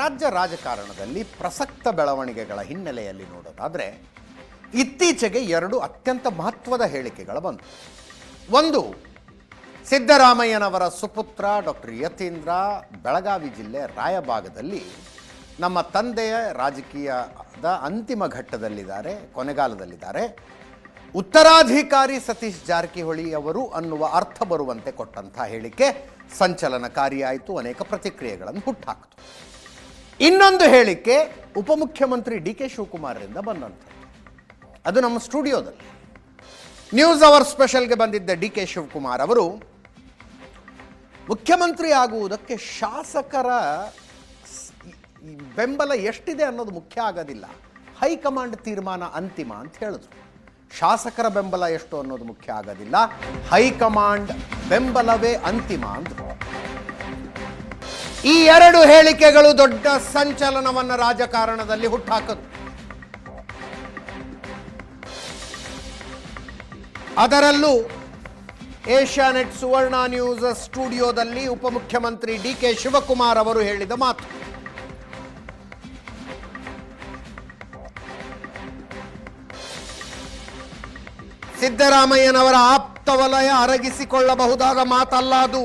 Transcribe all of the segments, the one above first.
ರಾಜ್ಯ ರಾಜಕಾರಣದಲ್ಲಿ ಪ್ರಸಕ್ತ ಬೆಳವಣಿಗೆಗಳ ಹಿನ್ನೆಲೆಯಲ್ಲಿ ನೋಡೋದಾದರೆ ಇತ್ತೀಚೆಗೆ ಎರಡು ಅತ್ಯಂತ ಮಹತ್ವದ ಹೇಳಿಕೆಗಳು ಬಂತು. ಒಂದು, ಸಿದ್ದರಾಮಯ್ಯನವರ ಸುಪುತ್ರ ಡಾಕ್ಟರ್ ಯತೀಂದ್ರ ಬೆಳಗಾವಿ ಜಿಲ್ಲೆ ರಾಯಭಾಗದಲ್ಲಿ ನಮ್ಮ ತಂದೆಯ ರಾಜಕೀಯದ ಅಂತಿಮ ಘಟ್ಟದಲ್ಲಿದ್ದಾರೆ, ಕೊನೆಗಾಲದಲ್ಲಿದ್ದಾರೆ. ಉತ್ತರಾಧಿಕಾರಿ ಸತೀಶ್ ಜಾರಕಿಹೊಳಿ ಅವರು ಅನ್ನುವ ಅರ್ಥ ಬರುವಂತೆ ಕೊಟ್ಟಂಥ ಹೇಳಿಕೆ ಸಂಚಲನಕಾರಿಯಾಯಿತು, ಅನೇಕ ಪ್ರತಿಕ್ರಿಯೆಗಳನ್ನು ಹುಟ್ಟಾಕಿತು. ಇನ್ನೊಂದು ಹೇಳಿಕೆ ಉಪಮುಖ್ಯಮಂತ್ರಿ ಡಿ ಕೆ ಶಿವಕುಮಾರ್ರಿಂದ ಬಂದಂಥದ್ದು ಅದು ನಮ್ಮ ಸ್ಟುಡಿಯೋದಲ್ಲಿ. ನ್ಯೂಸ್ ಅವರ್ ಸ್ಪೆಷಲ್ಗೆ ಬಂದಿದ್ದ ಡಿ ಕೆ ಶಿವಕುಮಾರ್ ಅವರು, ಮುಖ್ಯಮಂತ್ರಿ ಆಗುವುದಕ್ಕೆ ಶಾಸಕರ ಬೆಂಬಲ ಎಷ್ಟಿದೆ ಅನ್ನೋದು ಮುಖ್ಯ ಆಗೋದಿಲ್ಲ. ಹೈಕಮಾಂಡ್ ತೀರ್ಮಾನ ಅಂತಿಮ ಅಂತ ಹೇಳಿದ್ರು. ಶಾಸಕರ ಬೆಂಬಲ ಎಷ್ಟು ಅನ್ನೋದು ಮುಖ್ಯ ಆಗೋದಿಲ್ಲ. ಹೈಕಮಾಂಡ್ ಬೆಂಬಲವೇ ಅಂತಿಮ ಅಂದ್ರು. ಈ ಎರಡು ಹೇಳಿಕೆಗಳು ದೊಡ್ಡ ಸಂಚಲನವನ್ನು ರಾಜಕಾರಣದಲ್ಲಿ ಹುಟ್ಟಾಕದು ಅದರಲ್ಲೂ ಏಷ್ಯಾನೆಟ್ ಸುವರ್ಣ ನ್ಯೂಸ್ ಸ್ಟುಡಿಯೋದಲ್ಲಿ ಉಪಮುಖ್ಯಮಂತ್ರಿ ಡಿ ಕೆ ಶಿವಕುಮಾರ್ ಅವರು ಹೇಳಿದ ಮಾತು. ಸಿದ್ದರಾಮಯ್ಯನವರ ಆಪ್ತ ವಲಯ ಅರಗಿಸಿಕೊಳ್ಳಬಹುದಾದ ಮಾತಲ್ಲ ಅದು.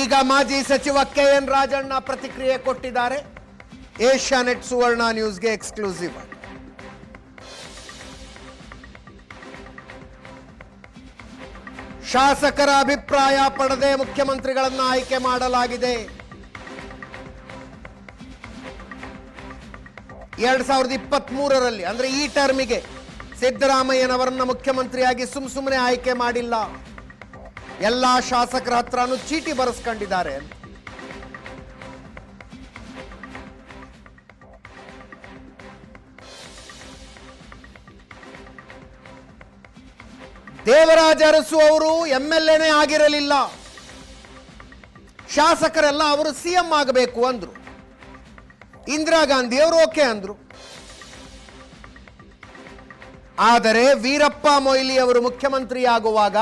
ಈಗ ಮಾಜಿ ಸಚಿವ ಕೆ ಎನ್ ರಾಜಣ್ಣ ಪ್ರತಿಕ್ರಿಯೆ ಕೊಟ್ಟಿದ್ದಾರೆ. ಏಷ್ಯಾನೆಟ್ ಸುವರ್ಣ ನ್ಯೂಸ್ಗೆ ಎಕ್ಸ್ಕ್ಲೂಸಿವ್. ಶಾಸಕರ ಅಭಿಪ್ರಾಯ ಪಡೆದೇ ಮುಖ್ಯಮಂತ್ರಿಗಳನ್ನು ಆಯ್ಕೆ ಮಾಡಲಾಗಿದೆ. ಎರಡ್ ಸಾವಿರದ ಇಪ್ಪತ್ತ್ ಮೂರರಲ್ಲಿ ಅಂದ್ರೆ ಈ ಟರ್ಮಿಗೆ ಸಿದ್ದರಾಮಯ್ಯನವರನ್ನ ಮುಖ್ಯಮಂತ್ರಿಯಾಗಿ ಸುಮ್ ಸುಮ್ಮನೆ ಆಯ್ಕೆ ಮಾಡಿಲ್ಲ. ಎಲ್ಲಾ ಶಾಸಕರ ಹತ್ರನೂ ಚೀಟಿ ಬರೆಸ್ಕೊಂಡಿದ್ದಾರೆ. ದೇವರಾಜ ಅರಸು ಅವರು ಎಂ ಎಲ್ ಎನೇ ಆಗಿರಲಿಲ್ಲ. ಶಾಸಕರೆಲ್ಲ ಅವರು ಸಿಎಂ ಆಗಬೇಕು ಅಂದ್ರು. ಇಂದಿರಾ ಗಾಂಧಿ ಅವರು ಓಕೆ ಅಂದ್ರು. ಆದರೆ ವೀರಪ್ಪ ಮೊಯ್ಲಿ ಅವರು ಮುಖ್ಯಮಂತ್ರಿ ಆಗುವಾಗ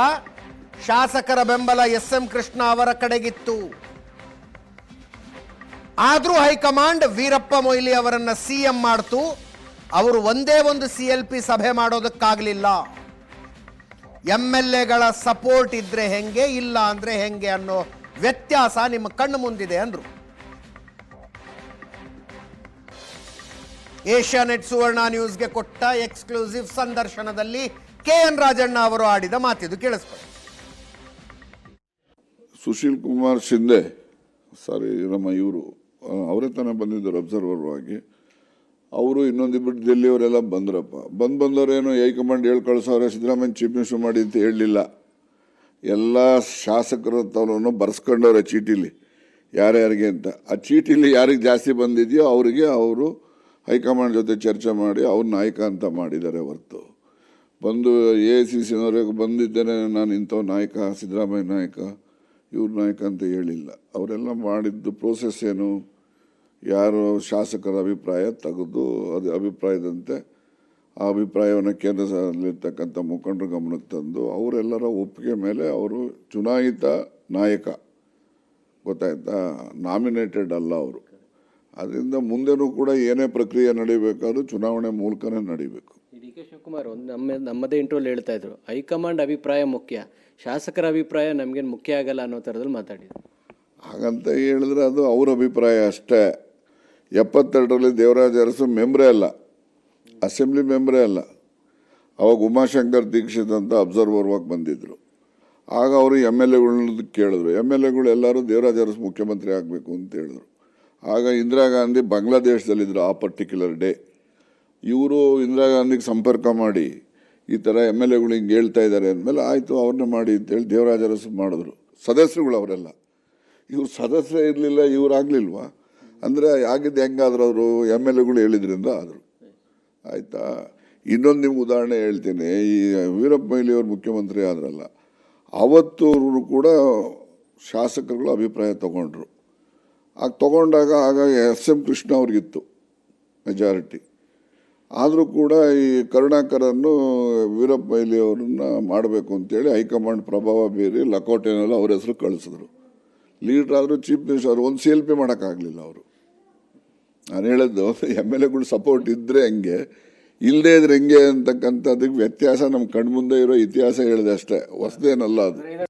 ಶಾಸಕರ ಬೆಂಬಲ ಎಸ್ ಎಂ ಕೃಷ್ಣ ಅವರ ಕಡೆಗಿತ್ತು. ಆದರೂ ಹೈಕಮಾಂಡ್ ವೀರಪ್ಪ ಮೊಯ್ಲಿ ಅವರನ್ನ ಸಿಎಂ ಮಾಡ್ತು. ಅವರು ಒಂದೇ ಒಂದು ಸಿ ಎಲ್ ಪಿ ಸಭೆ ಮಾಡೋದಕ್ಕಾಗಲಿಲ್ಲ. ಎಂ ಎಲ್ ಎಗಳ ಸಪೋರ್ಟ್ ಇದ್ರೆ ಹೆಂಗೆ, ಇಲ್ಲ ಅಂದ್ರೆ ಹೆಂಗೆ ಅನ್ನೋ ವ್ಯತ್ಯಾಸ ನಿಮ್ಮ ಕಣ್ಣು ಮುಂದಿದೆ ಅಂದ್ರು. ಏಷ್ಯಾನೆಟ್ ಸುವರ್ಣ ನ್ಯೂಸ್ಗೆ ಕೊಟ್ಟ ಎಕ್ಸ್ಕ್ಲೂಸಿವ್ ಸಂದರ್ಶನದಲ್ಲಿ ಕೆ ಎನ್ ರಾಜಣ್ಣ ಅವರು ಆಡಿದ ಮಾತಿದು ಕೇಳಿಸ್ಕೊಳ್ಳಿ. ಸುಶೀಲ್ ಕುಮಾರ್ ಶಿಂದೆ, ಸಾರಿ ನಮ್ಮ ಇವರು ಅವರೇ ತಾನೇ ಬಂದಿದ್ದರು ಅಬ್ಸರ್ವರ್ ಆಗಿ. ಅವರು ಇನ್ನೊಂದಿಬ್ಬರು ಡೆಲ್ಲಿಯವರೆಲ್ಲ ಬಂದ್ರಪ್ಪ. ಬಂದು ಬಂದವರೇನು ಹೈಕಮಾಂಡ್ ಹೇಳಿ ಕಳಿಸೋರೆ ಸಿದ್ದರಾಮಯ್ಯ ಚೀಫ್ ಮಿನಿಸ್ಟರ್ ಮಾಡಿ ಅಂತ ಹೇಳಲಿಲ್ಲ. ಎಲ್ಲ ಶಾಸಕರ ತವರನ್ನು ಬರ್ಸ್ಕೊಂಡವ್ರೆ ಚೀಟಿಲಿ, ಯಾರ್ಯಾರಿಗೆ ಅಂತ. ಆ ಚೀಟಿಲಿ ಯಾರಿಗೆ ಜಾಸ್ತಿ ಬಂದಿದೆಯೋ ಅವರಿಗೆ ಅವರು ಹೈಕಮಾಂಡ್ ಜೊತೆ ಚರ್ಚೆ ಮಾಡಿ ಅವ್ರ ನಾಯಕ ಅಂತ ಮಾಡಿದ್ದಾರೆ ಹೊರತು. ಬಂದು ಎ ಸಿ ಸಿನವರೆಗೂ ಬಂದಿದ್ದೇನೆ, ನಾನು ಇಂಥವ್ ನಾಯಕ, ಸಿದ್ದರಾಮಯ್ಯ ನಾಯಕ. ಇವ್ರ ನಾಯಕ ಅಂತ ಹೇಳಿಲ್ಲ. ಅವರೆಲ್ಲ ಮಾಡಿದ್ದು ಪ್ರೋಸೆಸ್ ಏನು? ಯಾರು ಶಾಸಕರ ಅಭಿಪ್ರಾಯ ತೆಗೆದು ಅದು ಅಭಿಪ್ರಾಯದಂತೆ ಆ ಅಭಿಪ್ರಾಯವನ್ನು ಕೇಂದ್ರದಲ್ಲಿರ್ತಕ್ಕಂಥ ಮುಖಂಡರು ಗಮನಕ್ಕೆ ತಂದು ಅವರೆಲ್ಲರ ಒಪ್ಪಿಗೆ ಮೇಲೆ ಅವರು ಚುನಾಯಿತ ನಾಯಕ. ಗೊತ್ತಾಯ್ತಾ? ನಾಮಿನೇಟೆಡ್ ಅಲ್ಲ ಅವರು. ಅದರಿಂದ ಮುಂದೆನೂ ಕೂಡ ಏನೇ ಪ್ರಕ್ರಿಯೆ ನಡೀಬೇಕಾದ್ರೂ ಚುನಾವಣೆ ಮೂಲಕನೇ ನಡೀಬೇಕು. ಕೆ ಶಿವಕುಮಾರ್ ಒಂದು ನಮ್ಮ, ನಮ್ಮದೇ ಇಂಟ್ರೋಲ್ ಹೇಳ್ತಾ ಇದ್ರು. ಹೈಕಮಾಂಡ್ ಅಭಿಪ್ರಾಯ ಮುಖ್ಯ. ಶಾಸಕರ ಅಭಿಪ್ರಾಯ ನಮಗೇನು ಮುಖ್ಯ ಆಗಲ್ಲ ಅನ್ನೋ ಥರದಲ್ಲಿ ಮಾತಾಡಿದ್ರು. ಹಾಗಂತ ಹೇಳಿದ್ರೆ ಅದು ಅವ್ರ ಅಭಿಪ್ರಾಯ ಅಷ್ಟೇ. ಎಪ್ಪತ್ತೆರಡರಲ್ಲಿ ದೇವರಾಜ ಅರಸು ಮೆಂಬ್ರೇ ಅಲ್ಲ. ಅಸೆಂಬ್ಲಿ ಮೆಂಬ್ರೇ ಅಲ್ಲ. ಅವಾಗ ಉಮಾಶಂಕರ್ ದೀಕ್ಷಿತ್ ಅಂತ ಅಬ್ಸರ್ವರ್ ಆಗಿ ಬಂದಿದ್ದರು ಆಗ ಅವರು ಎಂ ಎಲ್ ಎಗಳನ್ನ ಕೇಳಿದ್ರು. ಎಂ ಎಲ್ ಎಗಳು ಎಲ್ಲರೂ ದೇವರಾಜ ಅರಸು ಮುಖ್ಯಮಂತ್ರಿ ಆಗಬೇಕು ಅಂತ ಹೇಳಿದ್ರು. ಆಗ ಇಂದಿರಾ ಗಾಂಧಿ ಬಾಂಗ್ಲಾದೇಶದಲ್ಲಿದ್ದರು ಆ ಪರ್ಟಿಕ್ಯುಲರ್ ಡೇ ಇವರು ಇಂದಿರಾ ಗಾಂಧಿಗೆ ಸಂಪರ್ಕ ಮಾಡಿ ಈ ಥರ ಎಂ ಎಲ್ ಎಗಳು ಹಿಂಗೆ ಹೇಳ್ತಾ ಇದ್ದಾರೆ ಅಂದಮೇಲೆ ಆಯಿತು ಅವ್ರನ್ನ ಮಾಡಿ ಅಂತೇಳಿ ದೇವರಾಜ ಅರಸು ಮಾಡಿದ್ರು. ಸದಸ್ಯರುಗಳು ಅವರೆಲ್ಲ. ಇವ್ರು ಸದಸ್ಯ ಇರಲಿಲ್ಲ, ಇವ್ರು ಆಗಲಿಲ್ವಾ? ಅಂದರೆ ಆಗಿದ್ದು ಹೆಂಗಾದ್ರು ಅವರು ಎಂ ಎಲ್ ಎಗಳು ಹೇಳಿದ್ರಿಂದ ಆದರು. ಆಯಿತಾ? ಇನ್ನೊಂದು ನಿಮ್ಗೆ ಉದಾಹರಣೆ ಹೇಳ್ತೀನಿ. ಈ ವೀರಪ್ಪ ಮೊಯ್ಲಿ ಅವರು ಮುಖ್ಯಮಂತ್ರಿ ಆದ್ರಲ್ಲ ಅವತ್ತು ಅವರು ಕೂಡ ಶಾಸಕರುಗಳು ಅಭಿಪ್ರಾಯ ತಗೊಂಡ್ರು. ಆಗ ತಗೊಂಡಾಗ ಆಗ ಎಸ್ ಎಂ ಕೃಷ್ಣ ಅವ್ರಿಗಿತ್ತು ಮೆಜಾರಿಟಿ ಆದರೂ ಕೂಡ ಈ ಕರುಣಾಕರನ್ನು ವೀರಪ್ಪ ಮೊಯ್ಲಿ ಅವರನ್ನು ಮಾಡಬೇಕು ಅಂತೇಳಿ ಹೈಕಮಾಂಡ್ ಪ್ರಭಾವ ಬೀರಿ ಲಕೋಟೆನಲ್ಲಿ ಅವ್ರ ಹೆಸರು ಕಳಿಸಿದ್ರು. ಲೀಡ್ರ್ ಆದರೂ ಚೀಫ್ ಮಿನಿಸ್ಟರ್ ಒಂದು ಸಿ ಎಲ್ ಪಿ ಮಾಡೋಕ್ಕಾಗಲಿಲ್ಲ ಅವರು. ನಾನು ಹೇಳಿದ್ದು ಎಂ ಎಲ್ ಎಗಳು ಸಪೋರ್ಟ್ ಇದ್ದರೆ ಹೆಂಗೆ ಇಲ್ಲದೇ ಇದ್ರೆ ಹೆಂಗೆ ಅಂತಕ್ಕಂಥದ್ದಕ್ಕೆ ವ್ಯತ್ಯಾಸ ನಮ್ಮ ಕಣ್ಮುಂದೆ ಇರೋ ಇತಿಹಾಸ ಹೇಳಿದೆ ಅಷ್ಟೇ. ಹೊಸದೇನಲ್ಲ ಅದು.